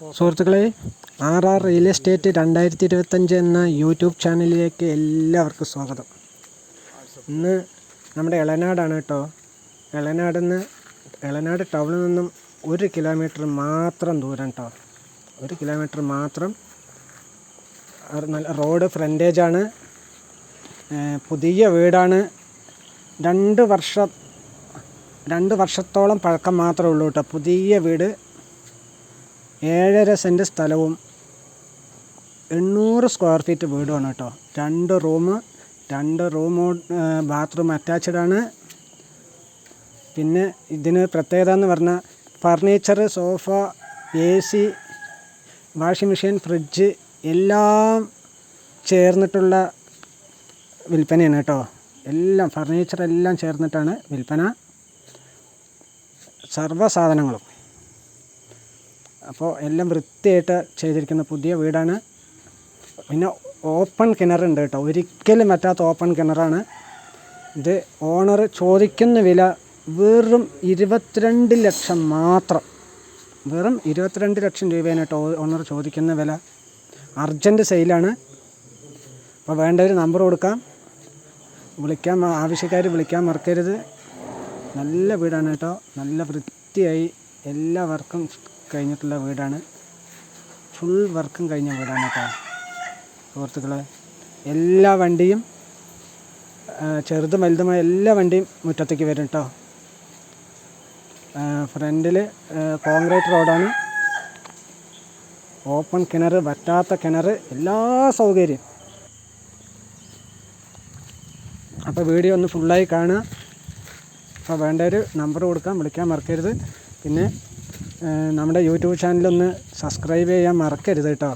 സുഹൃത്തുക്കളെ R R real estate രണ്ടായിരത്തി ഇരുപത്തഞ്ച് എന്ന യൂട്യൂബ് ചാനലിലേക്ക് എല്ലാവർക്കും സ്വാഗതം. ഇന്ന് നമ്മുടെ ഇളനാടാണ് കേട്ടോ. ഇളനാടിൽ നിന്ന് ഇളനാട് ടൗണിൽ നിന്നും ഒരു കിലോമീറ്റർ മാത്രം ദൂരം കേട്ടോ. ഒരു കിലോമീറ്റർ മാത്രം നല്ല റോഡ് ഫ്രണ്ടേജാണ് പുതിയ വീടാണ്. രണ്ട് വർഷം രണ്ട് വർഷത്തോളം പഴക്കം മാത്രമേ ഉള്ളൂ കേട്ടോ. പുതിയ വീട് ഏഴര സെന്റ് സ്ഥലവും എണ്ണൂറ് സ്ക്വയർ ഫീറ്റ് വീടുമാണ് കേട്ടോ. രണ്ട് റൂം രണ്ട് റൂമോ ബാത്റൂം അറ്റാച്ച്ഡ് ആണ്. പിന്നെ ഇതിന് പ്രത്യേകത എന്ന് പറഞ്ഞാൽ furniture sofa A C washing machine fridge എല്ലാം ചേർന്നിട്ടുള്ള വിൽപ്പനയാണ് കേട്ടോ. എല്ലാം ഫർണിച്ചർ എല്ലാം ചേർന്നിട്ടാണ് വിൽപ്പന. സർവ സാധനങ്ങളും. അപ്പോൾ എല്ലാം വൃത്തിയായിട്ട് ചെയ്തിരിക്കുന്ന പുതിയ വീടാണ്. പിന്നെ ഓപ്പൺ കിണറുണ്ട് കേട്ടോ. ഒരിക്കലും പറ്റാത്ത ഓപ്പൺ കിണറാണ്. ഇത് ഓണർ ചോദിക്കുന്ന വില വെറും ഇരുപത്തിരണ്ട് ലക്ഷം മാത്രം. വെറും ഇരുപത്തിരണ്ട് ലക്ഷം രൂപയാണ് കേട്ടോ ഓണർ ചോദിക്കുന്ന വില. അർജന്റ് സെയിലാണ് അപ്പോൾ വേണ്ടവർ നമ്പർ കൊടുക്കാം. വിളിക്കാൻ ആവശ്യക്കാർ വിളിക്കാൻ മറക്കരുത്. നല്ല വീടാണ് കേട്ടോ. നല്ല വൃത്തിയായി എല്ലാ വർക്കും കഴിഞ്ഞിട്ടുള്ള വീടാണ്. ഫുൾ വർക്കും കഴിഞ്ഞ വീടാണ് കേട്ടോ. സുഹൃത്തുക്കളെ എല്ലാ വണ്ടിയും ചെറുതും വലുതുമായ എല്ലാ വണ്ടിയും മുറ്റത്തേക്ക് വരും കേട്ടോ. ഫ്രണ്ടിൽ കോൺക്രീറ്റ് റോഡാണ്. ഓപ്പൺ കിണർ വറ്റാത്ത കിണർ എല്ലാ സൗകര്യം. അപ്പോൾ വീഡിയോ ഒന്ന് ഫുള്ളായി കാണുക. അപ്പോൾ വേണ്ട ഒരു നമ്പർ കൊടുക്കാം വിളിക്കാൻ മറക്കരുത്. പിന്നെ നമ്മുടെ യൂട്യൂബ് ചാനലൊന്ന് സബ്സ്ക്രൈബ് ചെയ്യാൻ മറക്കരുത് കേട്ടോ.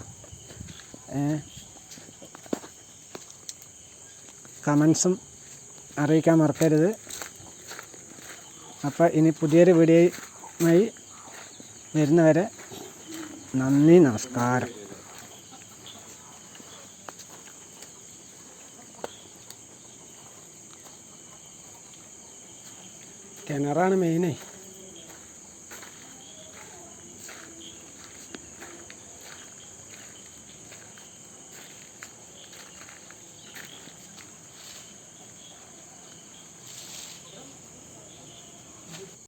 കമൻസും അറിയിക്കാൻ മറക്കരുത്. അപ്പോൾ ഇനി പുതിയൊരു വീഡിയോയുമായി വരുന്നവരെ നന്ദി നമസ്കാരം. കിണറാണ് മെയിനേ